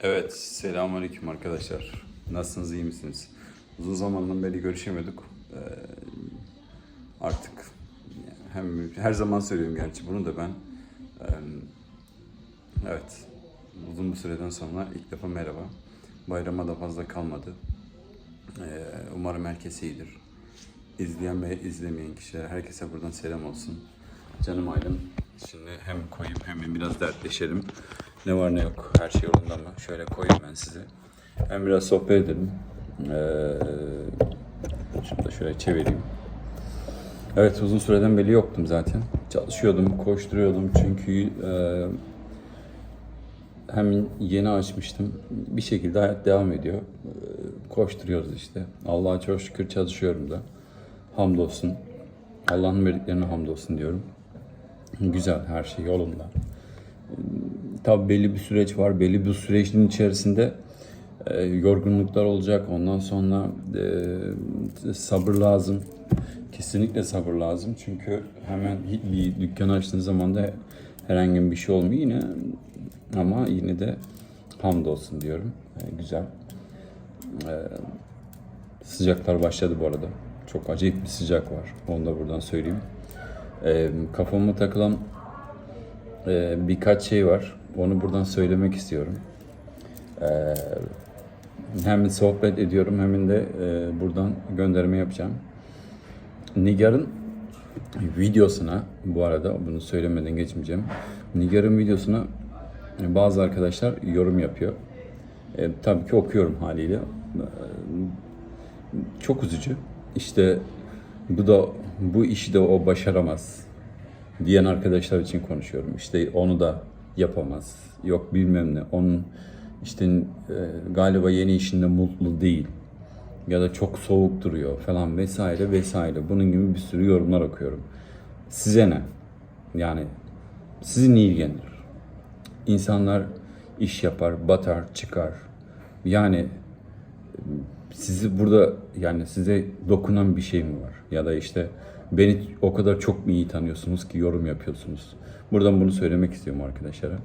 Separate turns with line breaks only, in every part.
Evet, selamünaleyküm arkadaşlar. Nasılsınız, iyi misiniz? Uzun zamandan beri görüşemiyorduk. Ee, artık hem her zaman söylüyorum gerçi bunu da ben. Ee, evet, uzun bir süreden sonra ilk defa merhaba. Bayrama da fazla kalmadı. Ee, umarım herkes iyidir. İzleyen ve izlemeyen kişiler herkese buradan selam olsun. Canım ailem. Şimdi hem koyayım hem biraz dertleşelim. Ne var ne yok her şey yolunda mı? Şöyle koyayım ben size. Hem biraz sohbet edelim. Ee, şunu da şöyle çevireyim. Evet uzun süreden beri yoktum zaten. Çalışıyordum, koşturuyordum çünkü e, hem yeni açmıştım. Bir şekilde hayat devam ediyor. Ee, Koşturuyoruz işte. Allah'a çok şükür çalışıyorum da. Hamdolsun. Allah'ın verdiklerine hamdolsun diyorum. Güzel, her şey yolunda. Tabii belli bir süreç var. Belli bir sürecin içerisinde e, yorgunluklar olacak. Ondan sonra e, sabır lazım. Kesinlikle sabır lazım. Çünkü hemen bir dükkan açtığın zaman da herhangi bir şey olmuyor yine. Ama yine de hamdolsun diyorum. E, güzel. E, sıcaklar başladı bu arada. Çok acayip bir sıcak var. Onu da buradan söyleyeyim. E, kafama takılan e, birkaç şey var. Onu buradan söylemek istiyorum. E, hem sohbet ediyorum hem de e, buradan gönderme yapacağım. Nigar'ın videosuna bu arada bunu söylemeden geçmeyeceğim. Nigar'ın videosuna bazı arkadaşlar yorum yapıyor. E, tabii ki okuyorum haliyle. E, çok üzücü. İşte bu da bu işi de o başaramaz diyen arkadaşlar için konuşuyorum. İşte onu da yapamaz. Yok bilmem ne. Onun işte e, galiba yeni işinde mutlu değil. Ya da çok soğuk duruyor falan vesaire vesaire. Bunun gibi bir sürü yorumlar okuyorum. Size ne? Yani sizi ne ilgilendirir? İnsanlar iş yapar, batar, çıkar. Yani sizi burada yani size dokunan bir şey mi var? Ya da işte beni o kadar çok iyi tanıyorsunuz ki yorum yapıyorsunuz? Buradan bunu söylemek istiyorum arkadaşlara.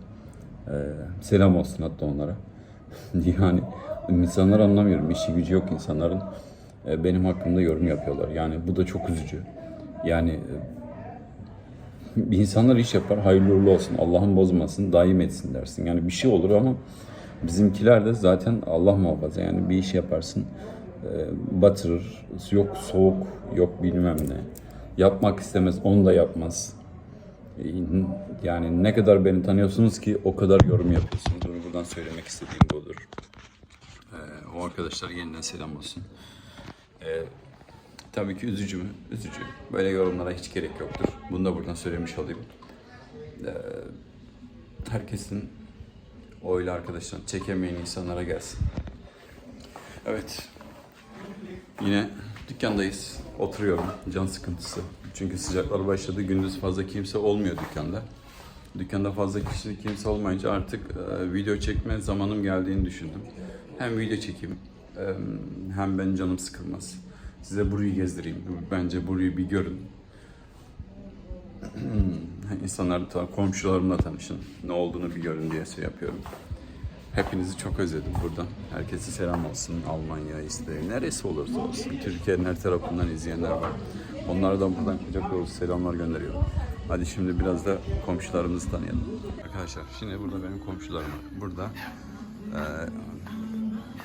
Ee, selam olsun hatta onlara. yani insanlar anlamıyorum. İşi gücü yok insanların. Ee, benim hakkımda yorum yapıyorlar. Yani bu da çok üzücü. Yani e, insanlar iş yapar, hayırlı uğurlu olsun, Allah'ın bozmasın, daim etsin dersin. Yani bir şey olur ama bizimkiler de zaten Allah muhafaza yani bir iş yaparsın, e, batırır, yok soğuk, yok bilmem ne. Yapmak istemez, onu da yapmaz. E, Yani ne kadar beni tanıyorsunuz ki o kadar yorum yapıyorsunuz. Bunu buradan söylemek istediğim budur. E, o arkadaşlar yeniden selam olsun. E, Tabii ki üzücü mü? Üzücü. Böyle yorumlara hiç gerek yoktur. Bunu da buradan söylemiş olayım. Ee, herkesin oyla arkadaşlar çekemeyen insanlara gelsin. Evet. Yine dükkandayız. Oturuyorum. Can sıkıntısı. Çünkü sıcaklar başladı. Gündüz fazla kimse olmuyor dükkanda. Dükkanda fazla kişi kimse olmayınca artık e, video çekme zamanım geldiğini düşündüm. Hem video çekeyim e, hem ben canım sıkılmaz. Size burayı gezdireyim. Bence burayı bir görün. İnsanlar komşularımla tanışın. Ne olduğunu bir görün diye şey yapıyorum. Hepinizi çok özledim buradan. Herkese selam olsun. Almanya, İsrail, neresi olursa olsun. Türkiye'nin her tarafından izleyenler var. Onlara da buradan kucak dolusu selamlar gönderiyorum. Hadi şimdi biraz da komşularımızı tanıyalım. Arkadaşlar şimdi burada benim komşularım var. Burada eee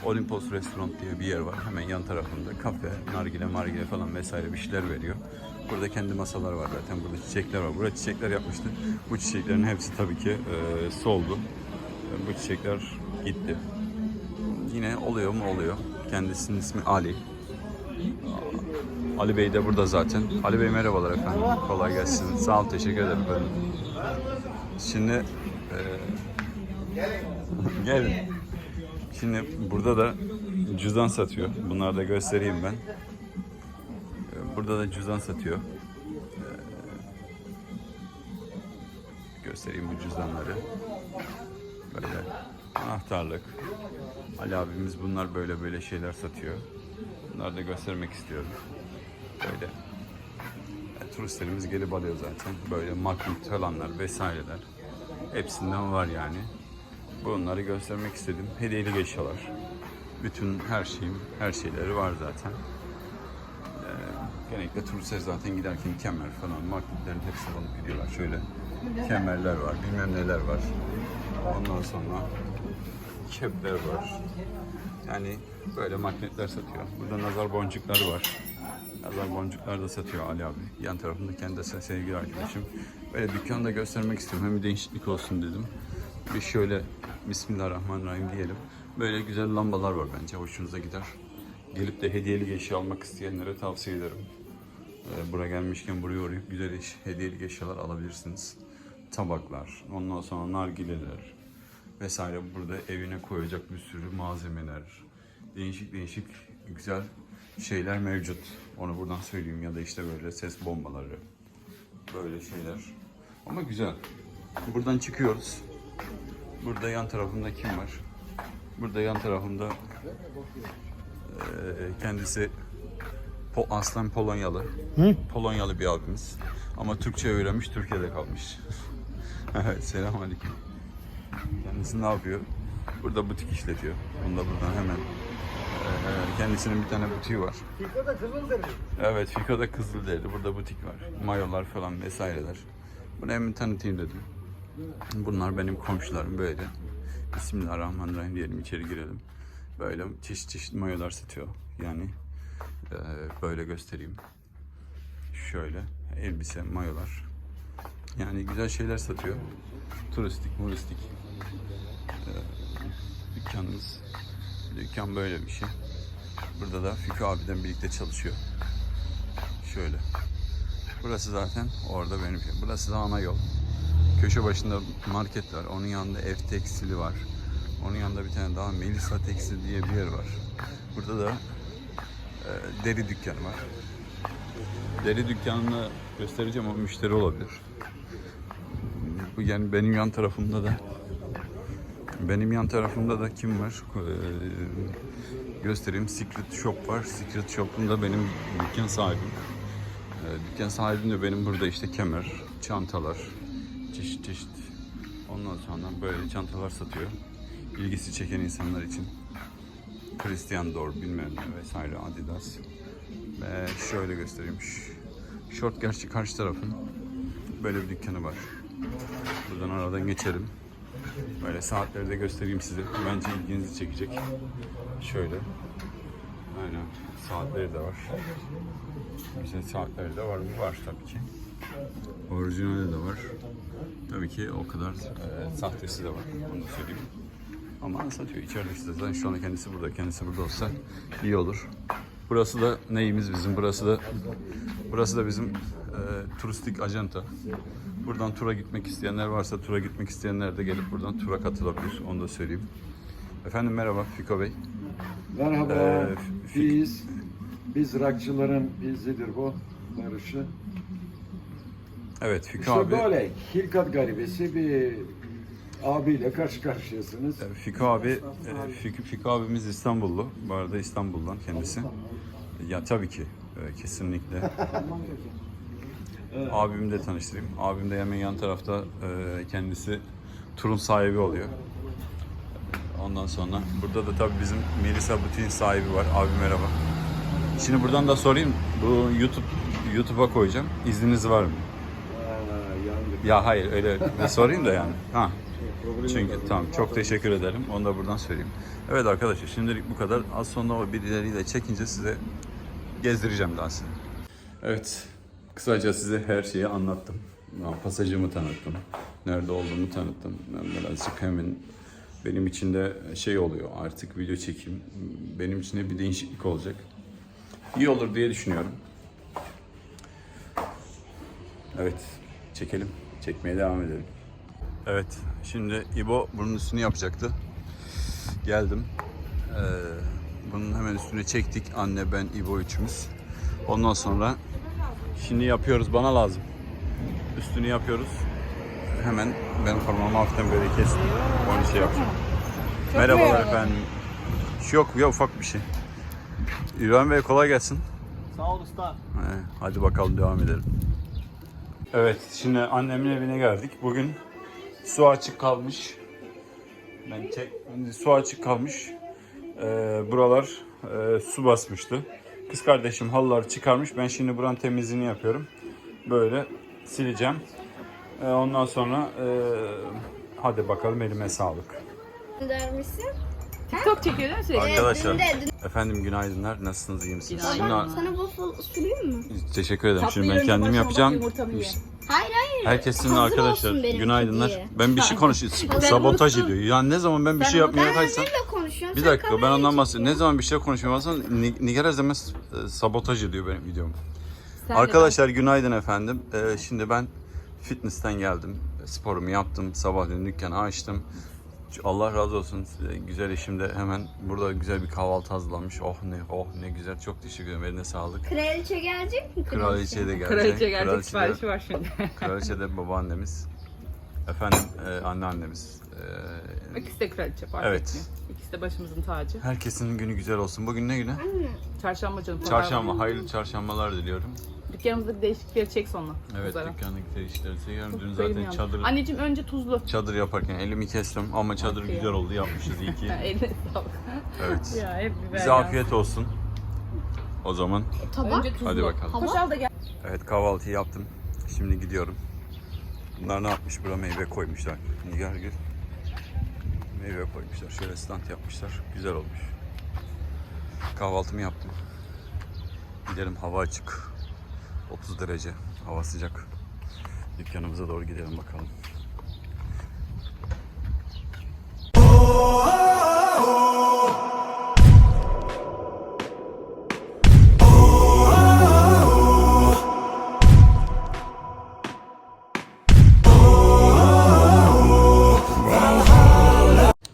Olympus Restaurant diye bir yer var. Hemen yan tarafında kafe, nargile, margile falan vesaire bir şeyler veriyor. Burada kendi masalar var zaten. Burada çiçekler var. Burada çiçekler yapmıştı. Bu çiçeklerin hepsi tabii ki e, soldu. E, bu çiçekler gitti. Yine oluyor mu oluyor. Kendisinin ismi Ali. Ali Bey de burada zaten. Ali Bey merhabalar efendim. Kolay gelsin. Sağ ol, teşekkür ederim efendim. Şimdi e, gelin. Şimdi burada da cüzdan satıyor. Bunları da göstereyim ben. Burada da cüzdan satıyor. Ee, Göstereyim bu cüzdanları. Böyle anahtarlık. Ali abimiz bunlar böyle böyle şeyler satıyor. Bunları da göstermek istiyorum. Böyle e, turistlerimiz gelip alıyor zaten. Böyle magnet falanlar vesaireler. Hepsinden var yani. Bunları göstermek istedim. Hediyelik eşyalar. Bütün her şeyim, her şeyleri var zaten. Ee, genellikle turistler zaten giderken kemer falan, magnetlerin hepsini alıp gidiyorlar. Şöyle kemerler var, bilmem neler var. Ondan sonra kepler var. Yani böyle magnetler satıyor. Burada nazar boncukları var. Nazar boncuklar da satıyor Ali abi. Yan tarafında kendisi sevgili arkadaşım. Böyle dükkanda göstermek istiyorum. Hem bir değişiklik olsun dedim. Bir şöyle Bismillahirrahmanirrahim diyelim. Böyle güzel lambalar var bence. Hoşunuza gider. Gelip de hediyelik eşya almak isteyenlere tavsiye ederim. Ee, buraya gelmişken buraya uğrayıp güzel eş, hediyelik eşyalar alabilirsiniz. Tabaklar, ondan sonra nargileler vesaire burada evine koyacak bir sürü malzemeler, değişik değişik güzel şeyler mevcut. Onu buradan söyleyeyim ya da işte böyle ses bombaları, böyle şeyler. Ama güzel. Buradan çıkıyoruz. Burada yan tarafında kim var? Burada yan tarafında kendisi Po- aslen Polonyalı. Polonyalı bir abimiz. Ama Türkçe öğrenmiş, Türkiye'de kalmış. evet, selamünaleyküm. Kendisi ne yapıyor? Burada butik işletiyor. Bunu da buradan hemen. eee, kendisinin bir tane butiği var.
Fiko'da Kızılderili.
Evet, Fiko'da Kızılderili. Burada butik var. Mayolar falan vesaireler. Bunu hemen tanıtayım dedim. Bunlar benim komşularım böyle. Bismillahirrahmanirrahim diyelim içeri girelim. Böyle çeşit çeşit mayolar satıyor. Yani eee, böyle göstereyim. Şöyle elbise, mayolar. Yani güzel şeyler satıyor. Turistik, muristik. Eee, dükkanımız. Dükkan böyle bir şey. Burada da Fikri abiden birlikte çalışıyor. Şöyle. Burası zaten orada benim şey. Burası da ana yol. Köşe başında market var. Onun yanında ev tekstili var. Onun yanında bir tane daha Melisa Tekstil diye bir yer var. Burada da e, deri dükkanı var. Deri dükkanını göstereceğim ama müşteri olabilir. Bu yani benim yan tarafımda da benim yan tarafımda da kim var? Ee, göstereyim. Secret Shop var. Secret Shop'un da benim dükkan sahibim. Ee, dükkan sahibim de benim burada işte kemer, çantalar, çeşit çeşit. Ondan sonra böyle çantalar satıyor. İlgisi çeken insanlar için. Christian Dior bilmem ne vesaire Adidas. Ve şöyle göstereyim. Short gerçi karşı tarafın böyle bir dükkanı var. Buradan aradan geçelim. Böyle saatleri de göstereyim size. Bence ilginizi çekecek. Şöyle. Aynen. Saatleri de var. Güzel saatleri de var mı? Var tabii ki. Orijinali de var. Tabii ki o kadar e, sahtesi de var. Onu da söyleyeyim. Ama satıyor. İçeride işte zaten şu anda kendisi burada. Kendisi burada olsa iyi olur. Burası da neyimiz bizim? Burası da burası da bizim e, turistik ajanta. Buradan tura gitmek isteyenler varsa tura gitmek isteyenler de gelip buradan tura katılabilir. Onu da söyleyeyim. Efendim merhaba Fiko Bey.
Merhaba.
Ee,
biz biz rockçıların bizidir bu barışı.
Evet Fiko
İşte
abi.
böyle hilkat garibesi bir abiyle karşı karşıyasınız.
Fiko abi, e, Fiko, Fiko abimiz İstanbullu. Bu arada İstanbul'dan kendisi. Ya tabii ki e, kesinlikle. Abimi de tanıştırayım. Abim de hemen yan tarafta e, kendisi turun sahibi oluyor. Ondan sonra burada da tabii bizim Melisa Butiğin sahibi var. Abi merhaba. Şimdi buradan da sorayım. Bu YouTube YouTube'a koyacağım. İzniniz var mı?
Aa.
Ya hayır öyle sorayım da yani. Ha. Çünkü tamam çok teşekkür ederim. Onu da buradan söyleyeyim. Evet arkadaşlar şimdilik bu kadar. Az sonra o birileriyle çekince size gezdireceğim daha size. Evet. Kısaca size her şeyi anlattım. Pasajımı tanıttım. Nerede olduğumu tanıttım. Birazcık hemen benim için de şey oluyor artık video çekim. Benim için de bir değişiklik olacak. İyi olur diye düşünüyorum. Evet, çekelim. Çekmeye devam edelim. Evet, şimdi İbo bunun üstünü yapacaktı. Geldim. Ee, bunun hemen üstüne çektik. Anne, ben, İbo üçümüz. Ondan sonra şimdi yapıyoruz. Bana lazım. Üstünü yapıyoruz. Hemen ben parmağımı hafiften böyle kestim. Onu şey yapacağım. Merhabalar efendim. Şu Yok ya ufak bir şey. İbrahim Bey kolay gelsin.
Sağ ol usta.
He, Hadi bakalım devam edelim. Evet, şimdi annemin evine geldik. Bugün su açık kalmış. Ben çek, su açık kalmış. Ee, buralar e, su basmıştı. Kız kardeşim halıları çıkarmış. Ben şimdi buranın temizliğini yapıyorum. Böyle sileceğim. Ee, ondan sonra e, hadi bakalım elime sağlık.
Dermişsin.
TikTok çekiyor değil mi sürekli?
Arkadaşlar, efendim günaydınlar. Nasılsınız, iyi misiniz?
Günaydın.
Şimdi,
sana waffle süreyim mi?
teşekkür ederim. Şimdi ben kendim yapacağım.
hayır.
Herkesin
Hazır
arkadaşlar
olsun
günaydınlar.
diye.
Ben bir şey konuşuyorum.
Ben
Sabotaj
unuttum.
ediyor. Yani ne zaman ben bir şey yapmaya
Ben
kalksam
konuşuyorum.
bir
sen
dakika ben
kamerayı
ondan bahsediyorum. Ne zaman bir şey konuşmaya başlasam Ni- Nigar Özdemez e, sabotaj ediyor benim videomu.
Sen de
Arkadaşlar günaydın efendim. Ee, şimdi ben fitness'ten geldim. Sporumu yaptım. Sabahleyin dükkanı açtım. Allah razı olsun size. Güzel eşim de hemen burada güzel bir kahvaltı hazırlamış. Oh ne oh ne güzel. Çok teşekkür ederim. Eline sağlık.
Kraliçe gelecek mi?
Kraliçe de gelecek.
Kraliçe gelecek
Kraliçe de-
siparişi var şimdi.
Kraliçe de babaannemiz. Efendim e, anneannemiz. E,
İkisi de kraliçe fark
Evet.
etmiyor. İkisi de başımızın tacı.
herkesin günü güzel olsun. Bugün ne günü?
Çarşamba canım.
Çarşamba. Hayırlı çarşambalar diliyorum.
Dükkanımızdaki değişiklikleri çek sonra.
Evet
Kızlara.
dükkandaki işleri seviyorum. Dün zaten çadır
Anneciğim önce tuzlu.
çadır yaparken elimi kestim ama çadır
Okey.
güzel oldu. Yapmışız iyi ki.
Ha, Eline sağlık.
Evet.
ya hep biber
Bize
ya.
afiyet olsun. O zaman
Tabak.
Önce tuzlu.
Hadi bakalım.
Koş al da gel.
evet kahvaltıyı yaptım. Şimdi gidiyorum. Bunlar ne yapmış? Buraya meyve koymuşlar. Nigar gül. Meyve koymuşlar. Şöyle stand yapmışlar. Güzel olmuş. Kahvaltımı yaptım. Gidelim hava açık. 30 derece. Hava sıcak. Dükkanımıza doğru gidelim bakalım.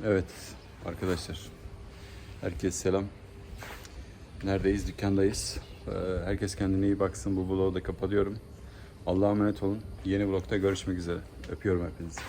Evet arkadaşlar. Herkes selam. Neredeyiz? Dükkandayız. Ee, Herkes kendine iyi baksın. Bu vlogu da kapatıyorum. Allah'a emanet olun. Yeni vlogda görüşmek üzere. Öpüyorum hepinizi.